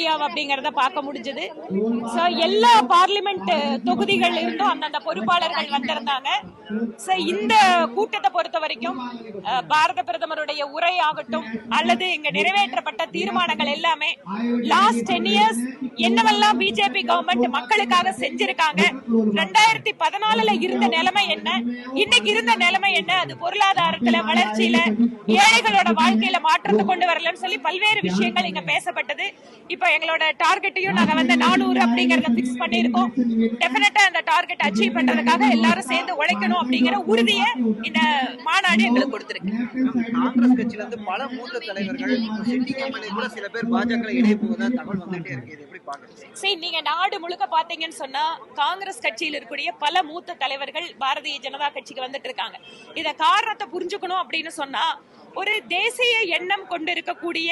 India அப்படிங்கறத பார்க்க முடிஞ்சது. சோ எல்லா பார்லிமெண்ட் தொகுதிகள் இருந்தும் அந்தந்த பொறுப்பாளர்கள் வந்திருந்தாங்க. சோ இந்த கூட்டத்தை பொறுத்த வரைக்கும் பாரத பிரதமருடைய உரை ஆகட்டும் அல்லது இங்க நிறைவேற்றப்பட்ட தீர்மானங்கள் எல்லாமே லாஸ்ட் டென் இயர்ஸ் என்னவெல்லாம் பிஜேபி கவர்மெண்ட் மக்களுக்காக செஞ்சிருக்காங்க ரெண்டாயிரத்தி பதினாலுல இருந்த நிலைமை என்ன இன்னைக்கு இருந்த நிலைமை என்ன அது பொருளாதாரத்துல வளர்ச்சியில ஏழைகளோட வாழ்க்கையில மாற்றத்தை கொண்டு வரலன்னு சொல்லி பல்வேறு விஷயங்கள் இங்க பேசப்பட்டது. இப்ப எங்களோட டார்கெட்டையும் நாங்க வந்து நானூறு அப்படிங்கறத பிக்ஸ் பண்ணிருக்கோம் டெபினட்டா அந்த டார்கெட் அச்சீவ் பண்றதுக்காக எல்லாரும் சேர்ந்து உழைக்கணும் அப்படிங்கிற உறுதியை இந்த மாநாடு எங்களுக்கு கொடுத்திருக்கு. காங்கிரஸ் கட்சியில இருந்து பல மூத்த தலைவர்கள் கூட சில பேர் பாஜக இணைய போவதா தகவல் வந்துட்டே இருக்கு. இது எப்படி பாக்குறீங்க சரி நீங்க நாடு முழுக்க பாத்தீங்கன்னு சொன்னா காங்கிரஸ் கட்சியில் இருக்கக்கூடிய பல மூத்த தலைவர்கள் பாரதிய ஜனதா கட்சிக்கு வந்துட்டு இருக்காங்க. இத காரணத்தை புரிஞ்சுக்கணும் அப்படின்னு சொன்னா ஒரு தேசிய எண்ணம் கொண்டிருக்கக்கூடிய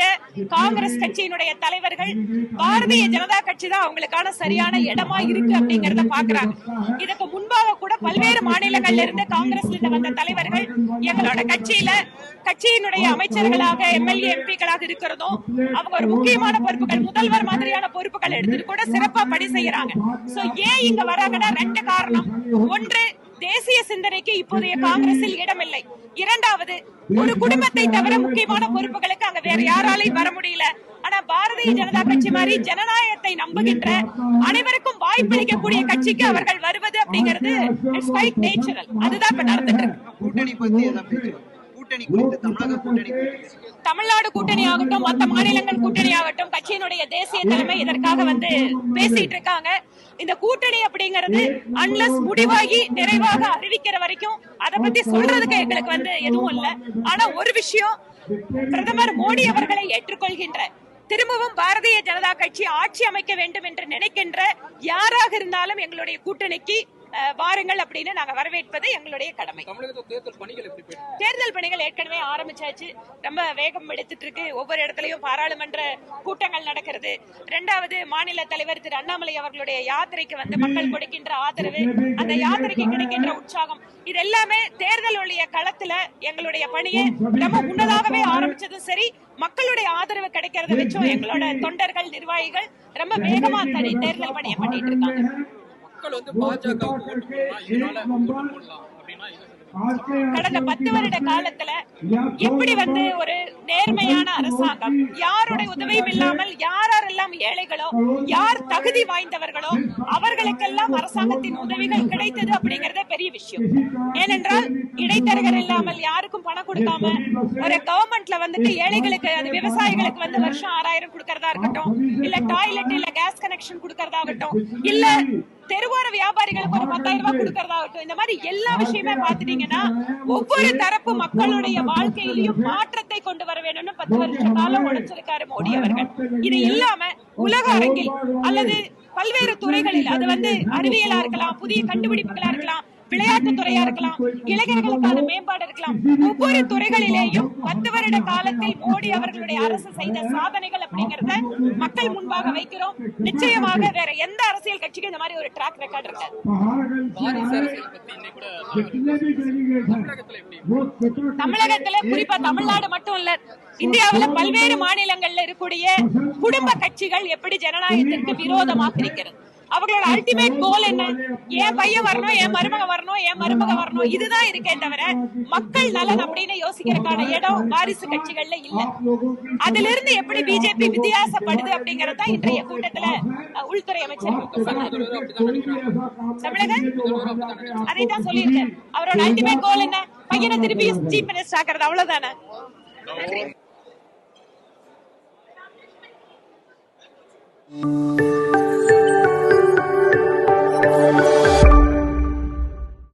காங்கிரஸ் கட்சியினுடைய தலைவர்கள் பாரதிய ஜனதா கட்சி தான் அவங்களுக்கான சரியான இடமா இருக்கு அப்படிங்கறத பாக்குறாங்க. இதுக்கு முன்பாக கூட பல்வேறு மாநிலங்கள்ல இருந்து காங்கிரஸ்ல இருந்து வந்த தலைவர்கள் எங்களோட கட்சியில கட்சியினுடைய அமைச்சர்களாக எம்எல்ஏ எம்பிக்களாக இருக்கிறதும் அவங்க ஒரு முக்கியமான பொறுப்புகள் முதல்வர் மாதிரியான பொறுப்புகள் எடுத்துட்டு கூட சிறப்பா பணி செய்யறாங்க. சோ ஏன் இங்க வராங்கன்னா ரெண்டு காரணம். ஒன்று தேசிய சிந்தனைக்கு இப்போதைய காங்கிரஸில் இடமில்லை. இரண்டாவது ஒரு குடும்பத்தை தவிர முக்கியமான பொறுப்புகளுக்கு அங்க வேற யாராலையும் வர முடியல. ஆனா பாரதிய ஜனதா கட்சி மாதிரி ஜனநாயகத்தை நம்புகின்ற அனைவருக்கும் வாய்ப்பளிக்கக்கூடிய கட்சிக்கு அவர்கள் வருவது அப்படிங்கிறது இட்ஸ் குவைட் நேச்சுரல் அதுதான் இப்ப நடந்துட்டு இருக்கு. தமிழ்நாடு கூட்டணி ஆகட்டும் மத்த மாநிலங்கள் கூட்டணி ஆகட்டும் கட்சியினுடைய தேசிய தலைமை இதற்காக வந்து பேசிட்டு இருக்காங்க? இந்த கூட்டணி அப்படிங்கிறது அன்லஸ் முடிவாகி நிறைவாக அறிவிக்கிற வரைக்கும் அத பத்தி சொல்றதுக்கு எங்களுக்கு வந்து எதுவும் இல்ல. ஆனா ஒரு விஷயம் பிரதமர் மோடி அவர்களை ஏற்றுக்கொள்கின்ற திரும்பவும் பாரதிய ஜனதா கட்சி ஆட்சி அமைக்க வேண்டும் என்று நினைக்கின்ற யாராக இருந்தாலும் எங்களுடைய கூட்டணிக்கு வாருங்கள் அப்படின்னு நாங்க வரவேற்பது எங்களுடைய கடமை. தேர்தல் பணிகள் ஏற்கனவே ஆரம்பிச்சாச்சு. ரொம்ப வேகம் எடுத்துட்டு இருக்கு ஒவ்வொரு இடத்துலயும் பாராளுமன்ற கூட்டங்கள் நடக்கிறது. ரெண்டாவது மாநில தலைவர் திரு அண்ணாமலை அவர்களுடைய யாத்திரைக்கு வந்து மக்கள் கொடுக்கின்ற ஆதரவு அந்த யாத்திரைக்கு கிடைக்கின்ற உற்சாகம் இது எல்லாமே தேர்தல் ஒழிய களத்துல எங்களுடைய பணியை ரொம்ப முன்னதாகவே ஆரம்பிச்சதும் சரி மக்களுடைய ஆதரவு கிடைக்கிறத வச்சும் எங்களோட தொண்டர்கள் நிர்வாகிகள் ரொம்ப வேகமா தனி தேர்தல் பணியை பண்ணிட்டு இருக்காங்க. மக்கள் வந்து பாஜக கடந்த பத்து வருட காலத்துல எப்படி வந்து ஒரு நேர்மையான அரசாங்கம் யாருடைய உதவியும் இல்லாமல் யார் யாரெல்லாம் ஏழைகளோ யார் தகுதி வாய்ந்தவர்களோ அவர்களுக்கெல்லாம் அரசாங்கத்தின் உதவிகள் கிடைத்தது அப்படிங்கறதே பெரிய விஷயம். ஏனென்றால் இடைத்தரகர் இல்லாமல் யாருக்கும் பணம் கொடுக்காம ஒரு கவர்மெண்ட்ல வந்துட்டு ஏழைகளுக்கு அது விவசாயிகளுக்கு வந்து வருஷம் ஆறாயிரம் கொடுக்கறதா இருக்கட்டும் இல்ல டாய்லெட் இல்ல கேஸ் கனெக்ஷன் கொடுக்கறதாகட்டும் இல்ல தெருவோர வியாபாரிகளுக்கு ஒரு பத்தாயிரம் ரூபாய் கொடுக்கறதாகட்டும் இந்த மாதிரி எல்லா விஷயமே பாத்துட்டீங்கன்னா ஒவ்வொரு தரப்பு மக்களுடைய வாழ்க்கையிலையும் மாற்றத்தை கொண்டு வர வேணும்னு பத்து வருஷ காலம் உழைச்சிருக்காரு மோடி அவர்கள். இது இல்லாம உலக அரங்கில் அல்லது பல்வேறு துறைகளில் அது வந்து அறிவியலா இருக்கலாம் புதிய கண்டுபிடிப்புகளா இருக்கலாம் விளையாட்டு துறையா இருக்கலாம் இளைஞர்களுக்கான மேம்பாடு இருக்கலாம் ஒவ்வொரு துறைகளிலேயும் பத்து வருட காலத்தில் மோடி அவர்களுடைய அரசு செய்த சாதனைகள் அப்படிங்கறத மக்கள் முன்பாக வைக்கிறோம். நிச்சயமாக வேற எந்த அரசு கட்சிக்கு இந்த மாதிரி ஒரு ட்ராக் ரெக்கார்ட் இருக்காது தமிழகத்துல குறிப்பா தமிழ்நாடு மட்டும் இல்ல இந்தியாவுல பல்வேறு மாநிலங்கள்ல இருக்கக்கூடிய குடும்ப கட்சிகள் எப்படி ஜனநாயகத்திற்கு விரோதமாக இருக்கிறது? அவங்களோட அல்டிமேட் கோல் என்ன என் பையன் வரணும் என் மருமக வரணும் என் மருமக வரணும் இதுதான் இருக்கே தவிர மக்கள் நலன் அப்படின்னு யோசிக்கிறதுக்கான இடம் வாரிசு கட்சிகள்ல இல்ல அதுல இருந்து எப்படி பிஜேபி வித்தியாசப்படுது அப்படிங்கறது தான் இன்றைய கூட்டத்துல உள்துறை அமைச்சர் தமிழக அதைத்தான் சொல்லியிருக்காரு அவரோட அல்டிமேட் கோல் என்ன பையனை திருப்பி சீஃப் மினிஸ்டர் ஆக்குறது அவ்வளவுதானே நன்றி